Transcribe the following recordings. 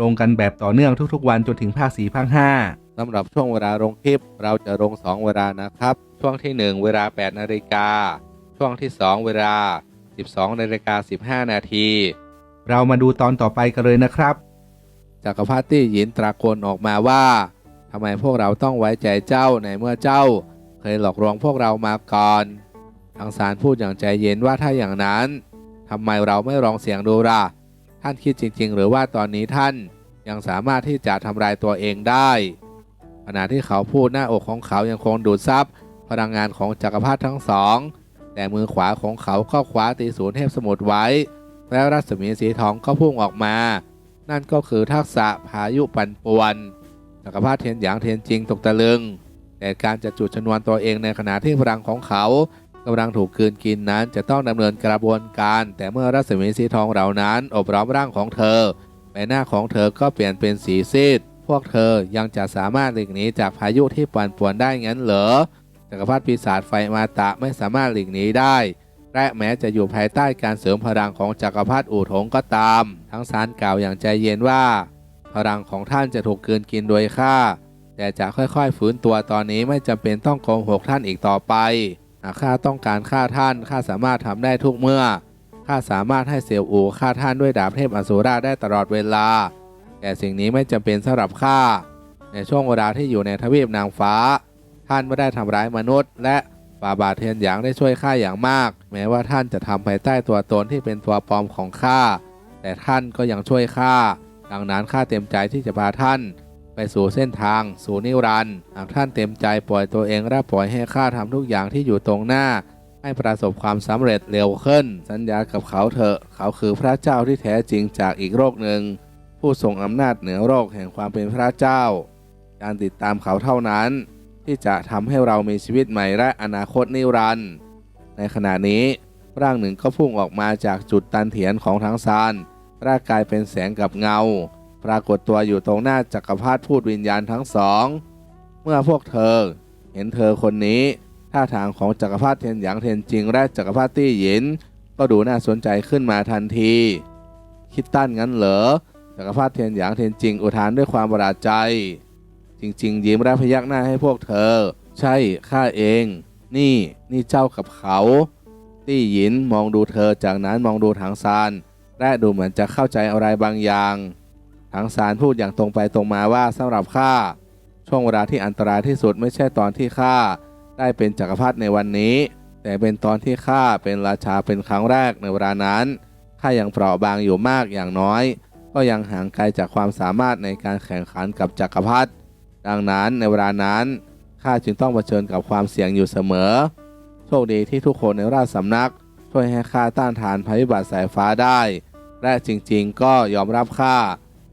ลงกันแบบต่อเนื่องทุกๆ วันจนถึงภาค4ภาค5สำหรับช่วงเวลาลงคลิป เราจะลง 2 เวลานะครับ ช่วงที่ 1 เวลา 8 นาฬิกา ช่วงที่ 2 เวลา 12 นาฬิกา 15 นาที เรามาดูตอนต่อไปกันเลยนะครับจักรพรรดิหยินตราโกนออกมาว่าทำไมพวกเราต้องไว้ใจเจ้าในเมื่อเจ้า เคยหลอกลวงพวกเรามาก่อนทางสารพูดอย่างใจเย็นว่าถ้าอย่างนั้นทำไมเราไม่ลองเสียงดูล่ะ ท่านคิดจริง ๆ หรือว่าตอนนี้ท่านยังสามารถที่จะทำลายตัวเองได้ขณะที่เขาพูดหน้าอกของเขายังคงดูดซับพลังงานของจักรพรรดิทั้งสอง แต่มือขวาของเขาก็คว้าตีศูนย์เทพสมุทรไว้ แล้วรัศมีสีทองก็พุ่งออกมา นั่นก็คือทักษะพายุปั่นป่วนจักรพรรดิเทียนหยางเทียนจริงตกตะลึง แต่การจะจุดชนวนตัวเองในขณะที่พลังของเขา กำลังถูกคืนกินนั้นจะต้องดำเนินกระบวนการ แต่เมื่อรัศมีสีทองเหล่านั้น อบล้อมร่างของเธอใบหน้าของเธอก็เปลี่ยนเป็นสีซีด พวกเธอยังจะสามารถหลีกหนีจากพายุที่ปั่นป่วนได้งั้นเหรอจักรพรรดิปีศาจไฟมาตะไม่สามารถหลีกหนีได้และแม้จะอยู่ภายใต้การเสริมพลังของจักรพรรดิอู่ถงก็ตาม ทั้งสารกล่าวอย่างใจเย็นว่า พลังของท่านจะถูกกลืนกินโดยข้าแต่จะค่อยๆฝืนตัวตอนนี้ไม่จำเป็นต้องโกงหกท่านอีกต่อไป ข้าต้องการฆ่าท่านข้าสามารถทำได้ทุกเมื่อข้าสามารถให้เสี่ยวอู่ฆ่าท่านด้วยดาบเทพอสูราได้ตลอดเวลา แต่สิ่งนี้ไม่จำเป็นสำหรับข้าในช่วงเวลาที่อยู่ในทวีปนางฟ้า ท่านไม่ได้ทำร้ายมนุษย์ และบาบาเทียนหยางได้ช่วยข้าอย่างมาก แม้ว่าท่านจะทำภายใต้ตัวตนที่เป็นตัวปลอมของข้าแต่ท่านก็ยังช่วยข้าดังนั้นข้าเต็มใจที่จะพาท่าน ไปสู่เส้นทาง สู่นิรันดร์หากท่านเต็มใจปล่อยตัวเองและปล่อยให้ข้าทำทุกอย่างที่อยู่ตรงหน้า ให้ประสบความสำเร็จเร็วขึ้น สัญญากับเขาเถอะ เขาคือพระเจ้าที่แท้จริงจากอีกโลกหนึ่ง ผู้ทรงอำนาจเหนือโลกแห่งความเป็นพระเจ้า การติดตามเขาเท่านั้น ที่จะทำให้เรามีชีวิตใหม่และอนาคตนิรันดร์ในขณะนี้ร่างหนึ่งก็พุ่งออกมาจากจุดตันเถียนของทั้งซานร่างกายเป็นแสงกับเงา ปรากฏตัวอยู่ตรงหน้าจักรพรรดิพูดวิญญาณทั้งสอง เมื่อพวกเธอ เห็นเธอคนนี้ท่าทางของจักรพรรดิเทียนหยางเทียนจริงและจักรพรรดิตี้หยิน ก็ดูน่าสนใจขึ้นมาทันที คิดตั้นงั้นเหรอจักรพรรดิเทียนหยางเทียนจริงอุทานด้วยความประหลาดใจ จริง ๆ ยิ้มและพยักหน้าให้พวกเธอ ใช่ข้าเอง นี่นี่เจ้ากับเขา ตี้หยินมองดูเธอจากนั้นมองดูถังซานและดูเหมือนจะเข้าใจอะไรบางอย่าง ถังซานพูดอย่างตรงไปตรงมาว่าสำหรับข้าช่วงเวลาที่อันตรายที่สุดไม่ใช่ตอนที่ข้าได้เป็นจักรพรรดิในวันนี้ แต่เป็นตอนที่ข้าเป็นราชาเป็นครั้งแรกในเวลานั้นข้ายังเปราะบางอยู่มากอย่างน้อย ก็ยังห่างไกลจากความสามารถในการแข่งขันกับจักรพรรดิดังนั้นในเวลานั้นข้าจึงต้องเผชิญกับความเสี่ยงอยู่เสมอ โชคดีที่ทุกคนในราชสำนัก ช่วยให้ข้าต้านทานภัยพิบัติสายฟ้าได้ และจริงๆ ก็ยอมรับข้า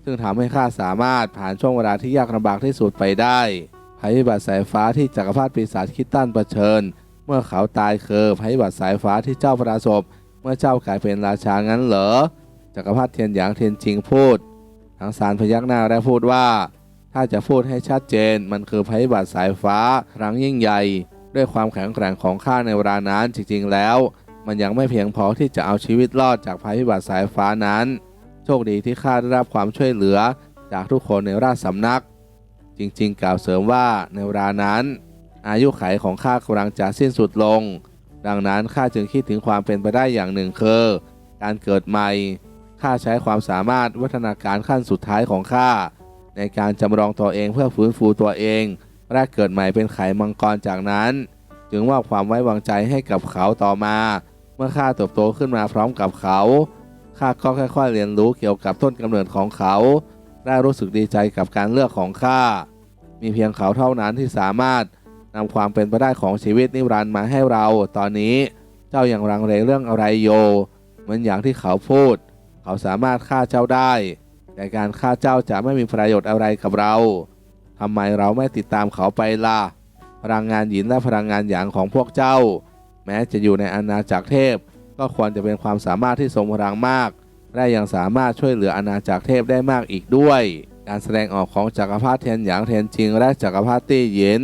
ซึ่งทำให้ข้าสามารถผ่านช่วงเวลาที่ยากลำบากที่สุดไปได้ภัยพิบัติสายฟ้าที่จักรพรรดิปีศาจคิดตันเผชิญ เมื่อเขาตายคือภัยพิบัติสายฟ้าที่เจ้าประสบ เมื่อเจ้ากลายเป็นราชางั้นเหรอจักรพรรดิเทียนหยางเทียนจิงพูดทางสารพยักหน้าและพูดว่า ถ้าจะพูดให้ชัดเจนมันคือภัยพิบัติสายฟ้าครั้งยิ่งใหญ่ ด้วยความแข็งแกร่งของข้าในเวลานั้นจริงๆแล้ว มันยังไม่เพียงพอที่จะเอาชีวิตรอดจากภัยพิบัติสายฟ้านั้น ชคดีที่ข้าได้รับความช่วยเหลือจากทุกคนในราชสำนัก จริงๆ กล่าวเสริมว่าในเวลานั้น อายุไขของข้ากำลังจะสิ้นสุดลง ดังนั้นข้าจึงคิดถึงความเป็นไปได้อย่างหนึ่งคือการเกิดใหม่ข้าใช้ความสามารถวัฒนาการขั้นสุดท้ายของข้า ในการจำลองตัวเองเพื่อฟื้นฟูตัวเองและเกิดใหม่เป็นไขมังกรจากนั้น จึงมอบความไว้วางใจให้กับเขาต่อมา เมื่อข้าเติบโตขึ้นมาพร้อมกับเขา ข้าก็ค่อยๆเรียนรู้เกี่ยวกับต้นกำเนิดของเขาและรู้สึกดีใจกับการเลือกของข้า มีเพียงเขาเท่านั้นที่สามารถนำความเป็นไปได้ของชีวิตนิรันดร์มาให้เรา ตอนนี้เจ้ายังรังเลเรื่องอะไรโยเหมือนอย่างที่เขาพูด เขาสามารถฆ่าเจ้าได้แแต่การฆ่าเจ้าจะไม่มีประโยชน์อะไรกับเราทำไมเราไม่ติดตามเขาไปล่ะพลังงานหยินและพลังงานหยางของพวกเจ้า แม้จะอยู่ในอาณาจักรเทพ ก็ควรจะเป็นความสามารถที่ทรงพลังมาก และยังสามารถช่วยเหลืออาณาจักรเทพได้มากอีกด้วย การแสดงออกของจักรพรรดิเทียนหยางเทียนจิงและจักรพรรดิตี้หยิน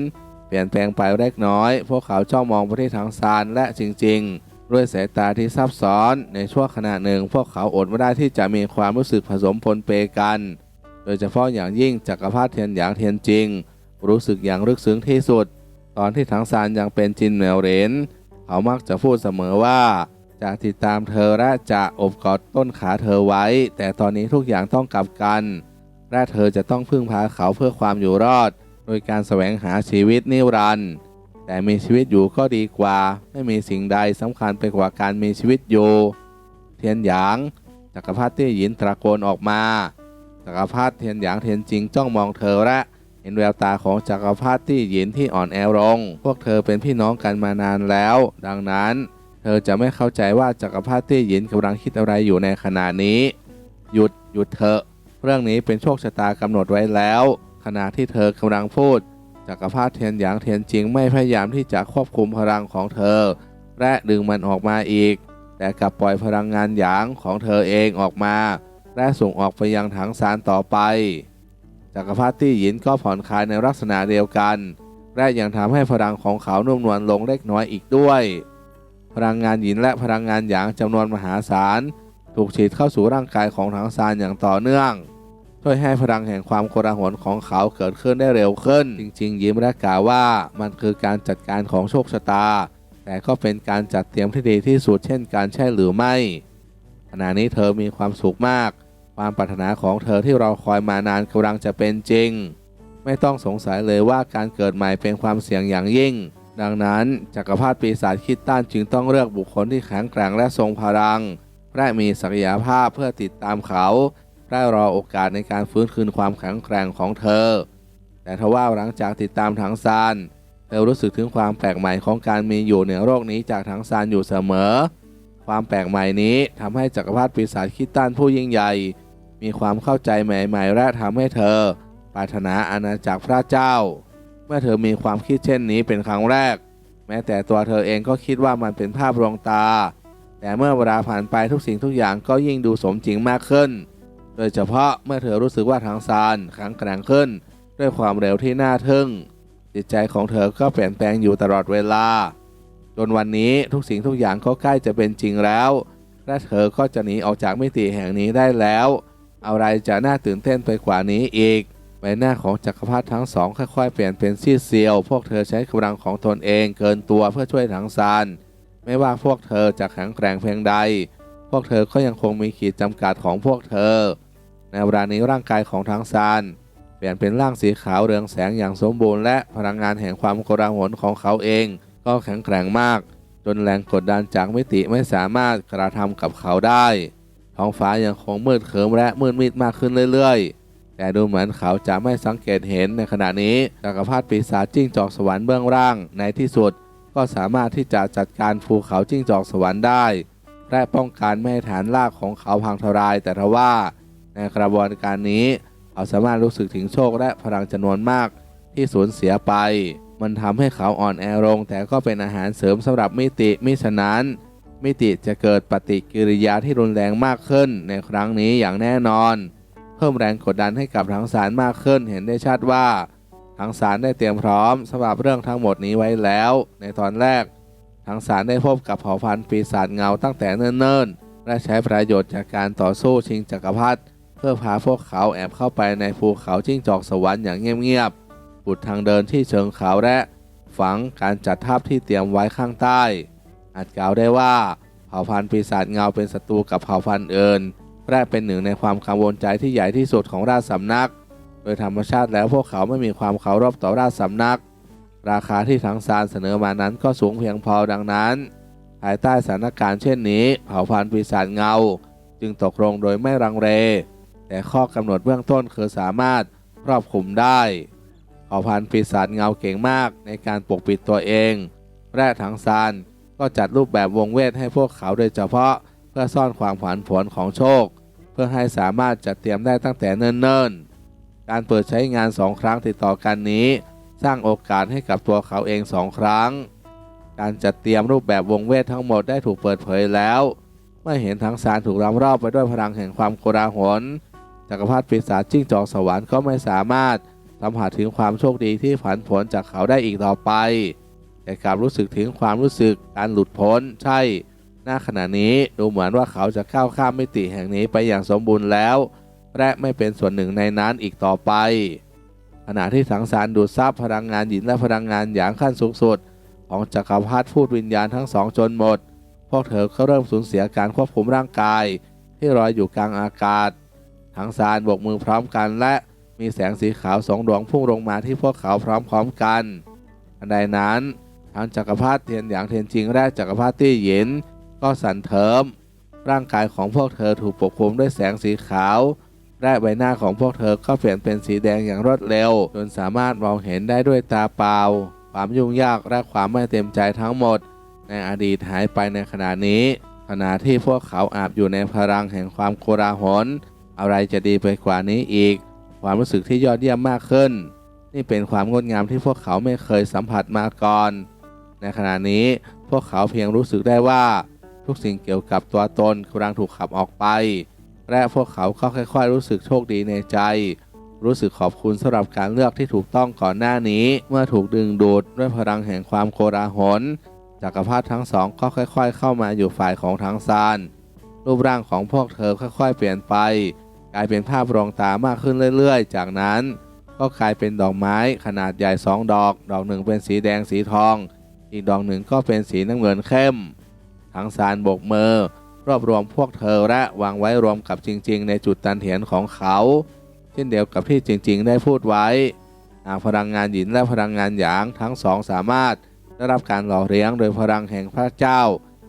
เปลี่ยนแปลงไปเล็กน้อย พวกเขาจ้องมองไปที่ทางซานและจริง ๆ ด้วยสายตาที่ซับซ้อน ในช่วงขณะหนึ่ง พวกเขาอดไม่ได้ที่จะมีความรู้สึกผสมปนเปกัน โดยเฉพาะอย่างยิ่งจักรพรรดิเทียนหยางเทียนจิง รู้สึกอย่างลึกซึ้งที่สุด ตอนที่ทั้งซานยังเป็นจินเหมวเหรนเขามักจะพูดเสมอว่า จะติดตามเธอและจะอบกอดต้นขาเธอไว้ แต่ตอนนี้ทุกอย่างต้องกลับกัน และเธอจะต้องพึ่งพาเขาเพื่อความอยู่รอด โดยการแสวงหาชีวิตนิรันดร์แต่มีชีวิตอยู่ก็ดีกว่า ไม่มีสิ่งใดสำคัญไปกว่าการมีชีวิตอยู่ เทียนหยางจักรพรรดิเตี้ยหยินตะโกนออกมาจักรพรรดิเทียนหยางเทียนจริงจ้องมองเธอและเห็นแววตาของจักรพรรดิตี้หยินที่อ่อนแอลง พวกเธอเป็นพี่น้องกันมานานแล้ว ดังนั้น เธอจะไม่เข้าใจว่าจักรพรรดิตี้หยินกำลังคิดอะไรอยู่ในขณะนี้ หยุดหยุดเถอะ เรื่องนี้เป็นโชคชะตากำหนดไว้แล้ว ขณะที่เธอกำลังพูดจักรพรรดิเทียนหยางเทียนจิงไม่พยายามที่จะควบคุมพลังของเธอ และดึงมันออกมาอีก แต่กลับปล่อยพลังงานหยางของเธอเองออกมา และส่งออกไปยังถังสารต่อไปจักรพรรดิตี้หยินก็ผ่อนคลายในลักษณะเดียวกัน และยังทำให้พลังของเขานุ่มนวลลงเล็กน้อยอีกด้วย พลังงานหยินและพลังงานหยางจำนวนมหาศาลถูกฉีดเข้าสู่ร่างกายของถังซานอย่างต่อเนื่อง ช่วยให้พลังแห่งความโกลาหลของเขาเกิดขึ้นได้เร็วขึ้น จริง ๆ ยิ้มและกล่าวว่ามันคือการจัดการของโชคชะตา แต่ก็เป็นการจัดเตรียมที่ดีที่สุดเช่นการใช่หรือไม่ ขณะนี้เธอมีความสุขมาก ความปรารถนาของเธอที่เราคอยมานานกำลังจะเป็นจริง ไม่ต้องสงสัยเลยว่าการเกิดใหม่เป็นความเสี่ยงอย่างยิ่ง ดังนั้นจักรพรรดิปีศาจคิดต้านจึงต้องเลือกบุคคลที่แข็งแกร่งและทรงพลัง และมีศักยภาพเพื่อติดตามเขาได้รอโอกาสในการฟื้นคืนความแข็งแกร่งของเธอ แต่ทว่าหลังจากติดตามถังซานเธอรู้สึกถึงความแปลกใหม่ของการมีอยู่เหนือโลกนี้จากถังซานอยู่เสมอ ความแปลกใหม่นี้ทำให้จักรพรรดิปีศาจคิดต้านผู้ยิ่งใหญ่ มีความเข้าใจใหม่ ๆ และทำให้เธอปรารถนาอาณาจักรพระเจ้า เมื่อเธอมีความคิดเช่นนี้เป็นครั้งแรก แม้แต่ตัวเธอเองก็คิดว่ามันเป็นภาพลวงตา แต่เมื่อเวลาผ่านไปทุกสิ่งทุกอย่างก็ยิ่งดูสมจริงมากขึ้น โดยเฉพาะเมื่อเธอรู้สึกว่าทางซานแข็งแกร่งขึ้น ด้วยความเร็วที่น่าทึ่ง จิตใจของเธอก็เปลี่ยนแปลงอยู่ตลอดเวลา จนวันนี้ทุกสิ่งทุกอย่างก็ใกล้จะเป็นจริงแล้ว และเธอก็จะหนีออกจากมิติแห่งนี้ได้แล้ว อะไรจะน่าตื่นเต้นไปกว่านี้อีก ใบหน้าของจักรพรรดิทั้งสองค่อยๆ เปลี่ยนเป็นซีเซียว พวกเธอใช้กำลังของตนเองเกินตัวเพื่อช่วยถังซานไม่ว่าพวกเธอจะแข็งแกร่งเพียงใด พวกเธอก็ยังคงมีขีดจำกัดของพวกเธอ ในเวลานี้ร่างกายของถังซานเปลี่ยนเป็นร่างสีขาวเรืองแสงอย่างสมบูรณ์และพลังงานแห่งความโกลาหลของเขาเอง ก็แข็งแกร่งมาก จนแรงกดดันจากมิติไม่สามารถกระทำกับเขาได้ ท้องฟ้ายังคงมืดเคิมและมืดมิดมากขึ้นเรื่อยๆ แต่ดูเหมือนเขาจะไม่สังเกตเห็นในขณะนี้จักรพรรดิปีศาจจิ้งจอกสวรรค์เบื้องล่างในที่สุด ก็สามารถที่จะจัดการภูเขาจิ้งจอกสวรรค์ได้ และป้องกันไม่ให้ฐานรากของเขาพังทลาย แต่ทว่า ในกระบวนการนี้เขาสามารถรู้สึกถึงโชคและพลังจำนวนมากที่สูญเสียไป มันทำให้เขาอ่อนแอลง แต่ก็เป็นอาหารเสริมสำหรับมิติมิฉะนั้น มิติจะเกิดปฏิกิริยาที่รุนแรงมากขึ้นในครั้งนี้อย่างแน่นอน เพิ่มแรงกดดันให้กับทั้งสารมากขึ้นเห็นได้ชัดว่าทั้งสารได้เตรียมพร้อมสำหรับเรื่องทั้งหมดนี้ไว้แล้ว ในตอนแรกทั้งสารได้พบกับเผ่าพันธุ์ปีศาจเงาตั้งแต่เนิ่นๆและใช้ประโยชน์จากการต่อสู้ชิงจักรพรรดิเพื่อพาพวกเขาแอบเข้าไปในภูเขาจิ้งจอกสวรรค์อย่างเงียบๆขุดทางเดินที่เชิงเขาและฝังการจัดทัพที่เตรียมไว้ข้างใต้ อาจกล่าวได้ว่าเผ่าพันธุ์ปีศาจเงาเป็นศัตรูกับเผ่าพันธุ์อื่น และเป็นหนึ่งในความกังวลใจที่ใหญ่ที่สุดของราชสำนัก โดยธรรมชาติแล้วพวกเขาไม่มีความเคารพต่อราชสำนัก ราคาที่ทางซานเสนอมานั้นก็สูงเพียงพอดังนั้น ภายใต้สถานการณ์เช่นนี้เผ่าพันธุ์ปีศาจเงา จึงตกลงโดยไม่รังเลแต่ข้อกำหนดเบื้องต้นคือสามารถครอบคลุมได้เผ่าพันธุ์ปีศาจเงาเก่งมากในการปกปิดตัวเองและถังซานก็จัดรูปแบบวงเวทให้พวกเขาโดยเฉพาะ พื่อซ่อนความผันผวนของโชค เพื่อให้สามารถจัดเตรียมได้ตั้งแต่เนิ่นๆ การเปิดใช้งานสองครั้งติดต่อกันนี้ สร้างโอกาสให้กับตัวเขาเองสองครั้ง การจัดเตรียมรูปแบบวงเวททั้งหมดได้ถูกเปิดเผยแล้วเมื่อเห็นทั้งสารถูกล้อมรอบไปด้วยพลังแห่งความโกลาหลจักรพรรดิปีศาจจิ้งจอกสวรรค์ก็ไม่สามารถสัมผัสถึงความโชคดีที่ผันผวนจากเขาได้อีกต่อไป แต่กลับรู้สึกถึงความรู้สึกการหลุดพ้นใช่ หน้าขณะนี้ดูเหมือนว่าเขาจะก้าวข้ามมิติแห่งนี้ไปอย่างสมบูรณ์แล้ว และไม่เป็นส่วนหนึ่งในนั้นอีกต่อไป ขณะที่สังสารดูดซับพลังงานหยินและพลังงานหยางขั้นสูงสุด ของจักรพรรดิพูดวิญญาณทั้งสองจนหมด พวกเธอก็เริ่มสูญเสียการควบคุมร่างกาย ที่ลอยอยู่กลางอากาศ ทั้งซานโบกมือพร้อมกันและมีแสงสีขาวสองดวงพุ่งลงมาที่พวกเขาพร้อมๆกันทันใดนั้นทั้งจักรพรรดิเทียนหยางเทียนจริงและจักรพรรดิตี้หยิน ก็สั่นเทิมร่างกายของพวกเธอถูกปกคลุมด้วยแสงสีขาว และใบหน้าของพวกเธอก็เปลี่ยนเป็นสีแดงอย่างรวดเร็ว จนสามารถมองเห็นได้ด้วยตาเปล่า ความยุ่งยากและความไม่เต็มใจทั้งหมด ในอดีตหายไปในขณะนี้ ขณะที่พวกเขาอาบอยู่ในพลังแห่งความโกลาหลอะไรจะดีไปกว่านี้อีก ความรู้สึกที่ยอดเยี่ยมมากขึ้น นี่เป็นความงดงามที่พวกเขาไม่เคยสัมผัสมาก่อน ในขณะนี้พวกเขาเพียงรู้สึกได้ว่า ทุกสิ่งเกี่ยวกับตัวตนกำลังถูกขับออกไป และพวกเขาก็ค่อยๆ รู้สึกโชคดีในใจ รู้สึกขอบคุณสำหรับการเลือกที่ถูกต้องก่อนหน้านี้ เมื่อถูกดึงดูดด้วยพลังแห่งความโกลาหลจักรพรรดิทั้งสองก็ค่อย ๆ เข้ามาอยู่ฝ่ายของทั้งซานรูปร่างของพวกเธอค่อย ๆ เปลี่ยนไป กลายเป็นภาพรองตามากขึ้นเรื่อย ๆ จากนั้น ก็กลายเป็นดอกไม้ขนาดใหญ่สองดอก ดอกหนึ่งเป็นสีแดงสีทอง อีกดอกหนึ่งก็เป็นสีน้ำเงินเข้ม ทั้งซานโบกมือ รวบรวมพวกเธอและวางไว้รวมกับจริง ๆ ในจุดตันเถียนของเขา เช่นเดียวกับที่จริง ๆ ได้พูดไว้หากพลังงานหยินและพลังงานหยางทั้งสองสามารถได้รับการหล่อเลี้ยงโดยพลังแห่งพระเจ้า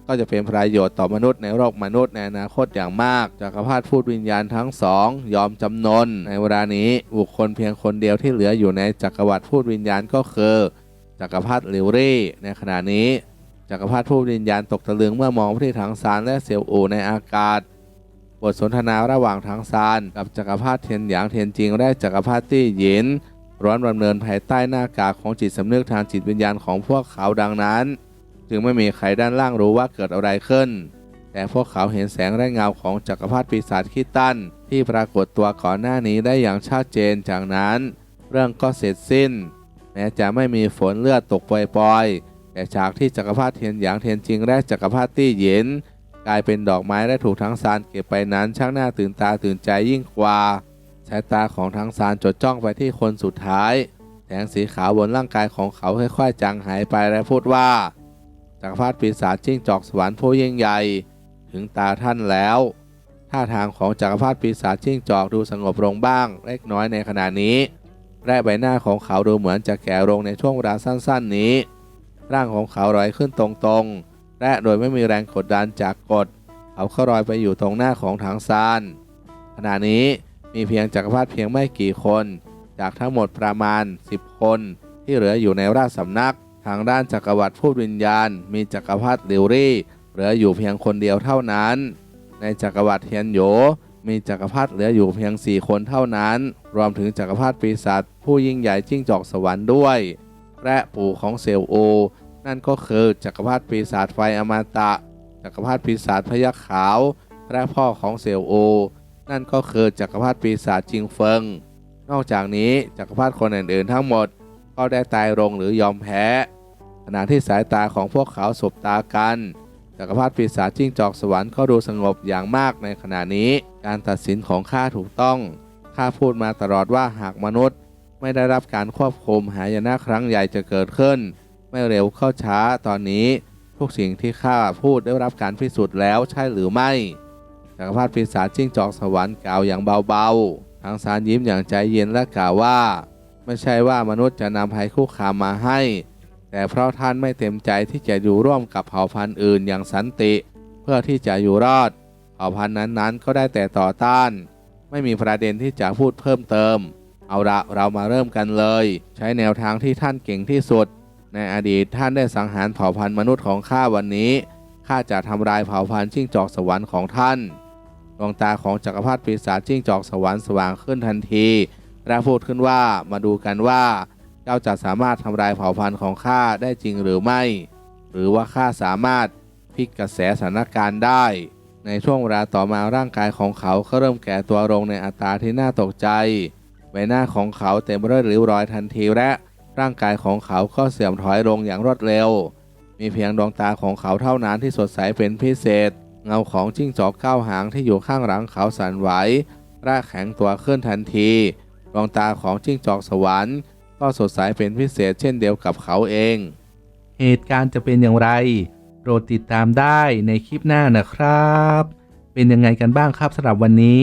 ก็จะเป็นประโยชน์ต่อมนุษย์ในโลกมนุษย์ในอนาคตอย่างมากจักรพรรดิพูดวิญญาณทั้งสองยอมจำนน ในเวลานี้บุคคลเพียงคนเดียวที่เหลืออยู่ในจักรวรรดิพูดวิญญาณก็คือจักรพรรดิลิวรี่ ในขณะนี้ จักรพรรดิผู้วิญญาณตกตะลึงเมื่อมองไปที่ถังซานและเซียวอูในอากาศ บทสนทนาระหว่างถังซานกับจักรพรรดิเทียนหยางเทียนจริงและจักรพรรดิตี้หยินร้อนดำเนินภายใต้หน้ากากของจิตสำนึกทางจิตวิญญาณของพวกเขาดังนั้น จึงไม่มีใครด้านล่างรู้ว่าเกิดอะไรขึ้น แต่พวกเขาเห็นแสงและเงาของจักรพรรดิปีศาจคิตัน ที่ปรากฏตัวก่อนหน้านี้ได้อย่างชัดเจนจากนั้น เรื่องก็เสร็จสิ้น แม้จะไม่มีฝนเลือดตกปล่อยๆ แต่ฉากที่จักรพรรดิเทียนหยางเทียนจริงและจักรพรรดิตี้เหยินกลายเป็นดอกไม้และถูกทั้งซานเก็บไปนั้นช่างน่าตื่นตาตื่นใจยิ่งกว่าสายตาของทั้งซานจดจ้องไปที่คนสุดท้ายแสงสีขาวบนร่างกายของเขาค่อยๆจางหายไปและพูดว่าจักรพรรดิปีศาจจิ้งจอกสวรรค์ผู้ยิ่งใหญ่ ถึงตาท่านแล้วท่าทางของจักรพรรดิปีศาจจิ้งจอกดูสงบลงบ้าง เล็กน้อยในขณะนี้และใบหน้าของเขาดูเหมือนจะแก่ลงในช่วงเวลาสั้น ๆ นี้ ร่างของเขาลอยขึ้นตรงๆ และโดยไม่มีแรงกดดันจากกฎเขาก็ลอยไปอยู่ตรงหน้าของถังซานขณะนี้มีเพียงจักรพรรดิเพียงไม่กี่คน จากทั้งหมดประมาณ 10 คนที่เหลืออยู่ในราชสำนัก ทางด้านจักรวรรดิพูดวิญญาณ มีจักรพรรดิลิวรี่ เหลืออยู่เพียงคนเดียวเท่านั้น ในจักรวรรดิเทียนโหยมีจักรพรรดิเหลืออยู่เพียง 4 คนเท่านั้น รวมถึงจักรพรรดิปีศาจผู้ยิ่งใหญ่จิ้งจอกสวรรค์ด้วย และปู่ของเซลโอ นั่นก็คือจักรพรรดิปีศาจไฟอมตะ จักรพรรดิปีศาจพยัคฆ์ขาว และพ่อของเซลโอ นั่นก็คือจักรพรรดิปีศาจจิงเฟิง นอกจากนี้จักรพรรดิคนอื่นๆทั้งหมดก็ได้ตายลงหรือยอมแพ้ ขณะที่สายตาของพวกเขาสบตากันจักรพรรดิปีศาจจิ้งจอกสวรรค์ก็ดูสงบอย่างมากในขณะนี้ การตัดสินของข้าถูกต้องข้าพูดมาตลอดว่าหากมนุษย์ ไม่ได้รับการควบคุมหายนะครั้งใหญ่จะเกิดขึ้น ไม่เร็วเข้าช้าตอนนี้ ทุกสิ่งที่ข้าพูดได้รับการพิสูจน์แล้วใช่หรือไม่จักรพรรดิปีศาจจิ้งจอกสวรรค์กล่าวอย่างเบาๆทางสารยิ้มอย่างใจเย็นและกล่าวว่า ไม่ใช่ว่ามนุษย์จะนำภัยคุกคามมาให้ แต่เพราะท่านไม่เต็มใจที่จะอยู่ร่วมกับเผ่าพันธุ์อื่นอย่างสันติ เพื่อที่จะอยู่รอดเผ่าพันธุ์นั้นๆ ก็ได้แต่ต่อต้าน ไม่มีประเด็นที่จะพูดเพิ่มเติม เอาละเรามาเริ่มกันเลย ใช้แนวทางที่ท่านเก่งที่สุด ในอดีตท่านได้สังหารเผ่าพันธุ์มนุษย์ของข้าวันนี้ข้าจะทำลายเผ่าพันธุ์จิ้งจอกสวรรค์ของท่านดวงตาของจักรพรรดิปีศาจจิ้งจอกสวรรค์สว่างขึ้นทันที และพูดขึ้นว่ามาดูกันว่า เจ้าจะสามารถทำลายเผ่าพันธุ์ของข้าได้จริงหรือไม่ หรือว่าข้าสามารถพลิกกระแสสถานการณ์ได้ ในช่วงเวลาต่อมาร่างกายของเขาก็เริ่มแก่ตัวลงในอัตราที่น่าตกใจ บหน้าของเขาเต็มไปด้วยริ้วรอยทันทีและร่างกายของเขาก็เสื่อมถอยลงอย่างรวดเร็ว มีเพียงดวงตาของเขาเท่านั้นที่สดใสเป็นพิเศษ เงาของจิ้งจอกเก้าหางที่อยู่ข้างหลังเขาสั่นไหวร่าแข็งตัวขึ้นทันที ดวงตาของจิ้งจอกสวรรค์ก็สดใสเป็นพิเศษเช่นเดียวกับเขาเอง เหตุการณ์จะเป็นอย่างไร โปรดติดตามได้ในคลิปหน้านะครับ เป็นยังไงกันบ้างครับสำหรับวันนี้